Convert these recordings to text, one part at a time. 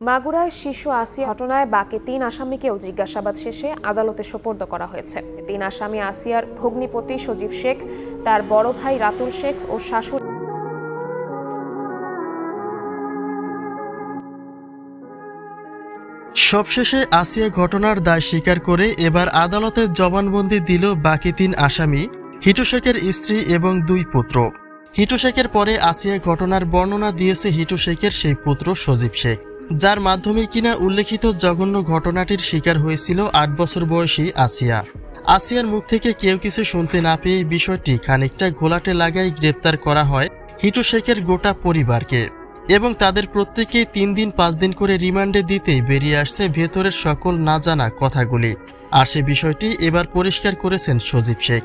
মাগুরায় শিশু আসিয়া ঘটনায় বাকি তিন আসামিকেও জিজ্ঞাসাবাদ শেষে আদালতে সোপর্দ করা হয়েছে। তিন আসামি আসিয়ার ভগ্নিপতি সজীব শেখ, তার বড় ভাই রাতুল শেখ ও শাশুড়ি সবশেষে আসিয়া ঘটনার দায় স্বীকার করে এবার আদালতে জবানবন্দি দিল বাকি তিন আসামি, হিটু শেখের স্ত্রী এবং দুই পুত্র। হিটু শেখের পরে আসিয়া ঘটনার বর্ণনা দিয়েছে হিটু শেখের সেই পুত্র সজীব শেখ। যার মাধ্যমে কিনা উল্লেখিত জঘন্য ঘটনাটির শিকার হয়েছিল আট বছর বয়সী আসিয়া। আসিয়ার মুখ থেকে কেউ কিছু শুনতে না পেয়ে বিষয়টি খানিকটা ঘোলাটে লাগাই গ্রেপ্তার করা হয় হিটু শেখের গোটা পরিবারকে এবং তাদের প্রত্যেকেই তিন দিন পাঁচ দিন করে রিমান্ডে দিতেই বেরিয়ে আসছে ভেতরের সকল না জানা কথাগুলি। আর সে বিষয়টি এবার পরিষ্কার করেছেন সজীব শেখ।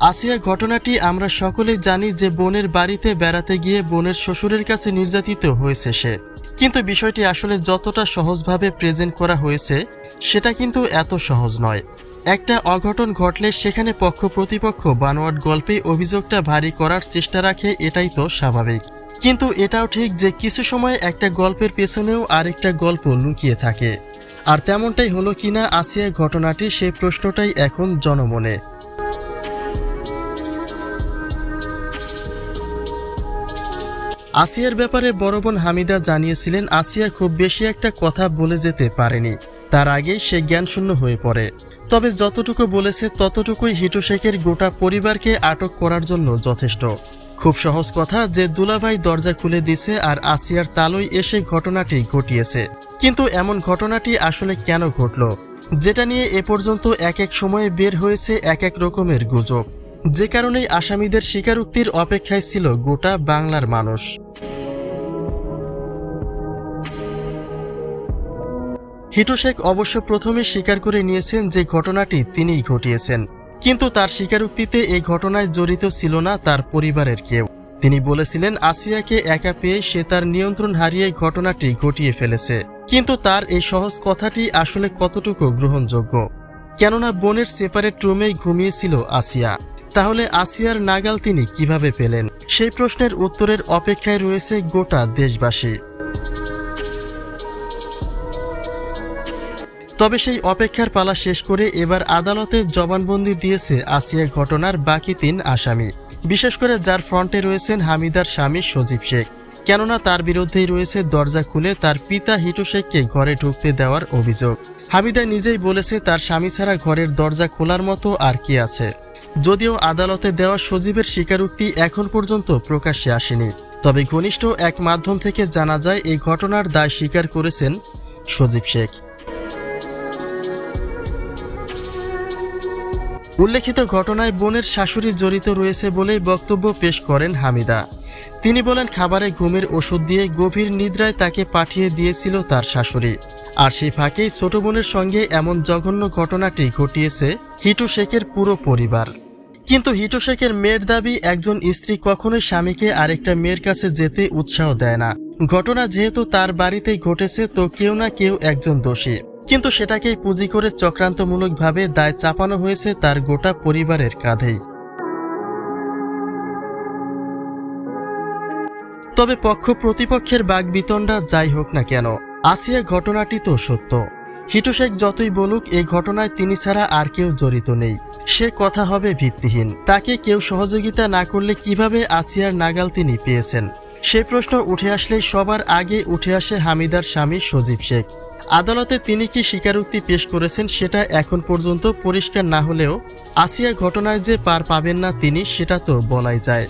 আসিয়া ঘটনাটি আমরা সকলেই জানি যে বোনের বাড়িতে বেড়াতে গিয়ে বোনের শ্বশুরের কাছে নির্যাতিত হয়েছে সে। কিন্তু বিষয়টি আসলে যতটা সহজভাবে প্রেজেন্ট করা হয়েছে, সেটা কিন্তু এত সহজ নয়। একটা অঘটন ঘটলে সেখানে পক্ষ প্রতিপক্ষ বানোয়াট গল্পে অভিযোগটা ভারী করার চেষ্টা রাখে, এটাই তো স্বাভাবিক। কিন্তু এটাও ঠিক যে কিছু সময় একটা গল্পের পেছনেও আরেকটা গল্প লুকিয়ে থাকে। আর তেমনটাই হলো কিনা আসিয়া ঘটনাটি সেই প্রশ্নটাই এখন জনমনে। আসিয়ার ব্যাপারে বড় বোন হামিদা জানিয়েছিলেন, আসিয়া খুব বেশি একটা কথা বলে যেতে পারেনি। তার আগে সে জ্ঞানশূন্য হয়ে পড়ে। তবে যতটুকু বলেছে ততটুকুই হিটু শেখের গোটা পরিবারকে আটক করার জন্য যথেষ্ট। খুব সহজ কথা যে দুলাভাই দরজা খুলে দিছে আর আসিয়ার তালই এসে ঘটনাটি ঘটিয়েছে। কিন্তু এমন ঘটনাটি আসলে কেন ঘটল? যেটা নিয়ে এ পর্যন্ত এক এক সময়ে বের হয়েছে এক এক রকমের গুজব। যে কারণেই আসামিদের স্বীকারোক্তির অপেক্ষায় ছিল গোটা বাংলার মানুষ। হিটু শেখ অবশ্য প্রথমে স্বীকার করে নিয়েছেন যে ঘটনাটি তিনিই ঘটিয়েছেন। কিন্তু তার স্বীকারোক্তিতে এই ঘটনায় জড়িত ছিল না তার পরিবারের কেউ। তিনি বলেছিলেন, আসিয়াকে একা পেয়ে সে তার নিয়ন্ত্রণ হারিয়ে ঘটনাটি ঘটিয়ে ফেলেছে। কিন্তু তার এই সহজ কথাটি আসলে কতটুকু গ্রহণযোগ্য? কেননা বোনের সেপারেট রুমেই ঘুমিয়েছিল আসিয়া। তাহলে আসিয়ার নাগাল তিনি কীভাবে পেলেন? সেই প্রশ্নের উত্তরের অপেক্ষায় রয়েছে গোটা দেশবাসী। তবে সেই অপেক্ষার পালা শেষ করে এবার আদালতে জবানবন্দি দিয়েছে আসিয়া ঘটনার বাকি তিন আসামি। বিশেষ করে যার ফ্রন্টে রয়েছেন হামিদার স্বামী সজীব শেখ। কেননা তার বিরুদ্ধেই রয়েছে দরজা খুলে তার পিতা হিটু শেখকে ঘরে ঢুকতে দেওয়ার অভিযোগ। হামিদা নিজেই বলেছে, তার স্বামী ছাড়া ঘরের দরজা খোলার মতো আর কি আছে। যদিও আদালতে দেওয়া সজীবের স্বীকারোক্তি এখন পর্যন্ত প্রকাশ্যে আসেনি। তবে ঘনিষ্ঠ এক মাধ্যম থেকে জানা যায়, এই ঘটনার দায় স্বীকার করেছেন সজীব শেখ। উল্লেখিত ঘটনায় বোনের শাশুড়ি জড়িত রয়েছে বলেই বক্তব্য পেশ করেন হামিদা। তিনি বলেন, খাবারে ঘুমের ওষুধ দিয়ে গভীর নিদ্রায় তাকে পাঠিয়ে দিয়েছিল তার শাশুড়ি। আর সেই ফাঁকেই ছোট বোনের সঙ্গে এমন জঘন্য ঘটনাটি ঘটিয়েছে হিটু শেখের পুরো পরিবার। কিন্তু হিটু শেখের মেয়ের দাবি, একজন স্ত্রী কখনোই স্বামীকে আরেকটা মেয়ের কাছে যেতে উৎসাহ দেয় না। ঘটনা যেহেতু তার বাড়িতেই ঘটেছে, তো কেউ না কেউ একজন দোষী। কিন্তু সেটাকেই পুঁজি করে চক্রান্তমূলকভাবে দায় চাপানো হয়েছে তার গোটা পরিবারের কাঁধেই। তবে পক্ষ প্রতিপক্ষের বাগবিতণ্ডা যাই হোক না কেন আসিয়া ঘটনাটি তো সত্য। হিটু শেখ যতই বলুক এই ঘটনায় তিনি ছাড়া আর কেউ জড়িত নেই। সে কথা হবে ভিত্তিহীন। তাকে কেউ সহযোগিতা না করলে কীভাবে আসিয়ার নাগাল তিনি পেয়েছেন? সে প্রশ্ন উঠে আসলে সবার আগে উঠে আসে হামিদার স্বামী সজীব শেখ। আদালতে তিনি কি স্বীকারোক্তি পেশ করেছেন সেটা এখন পর্যন্ত পরিষ্কার না হলেও আসিয়া ঘটনায় যে পার পাবেন না তিনি, সেটা তো বলাই যায়।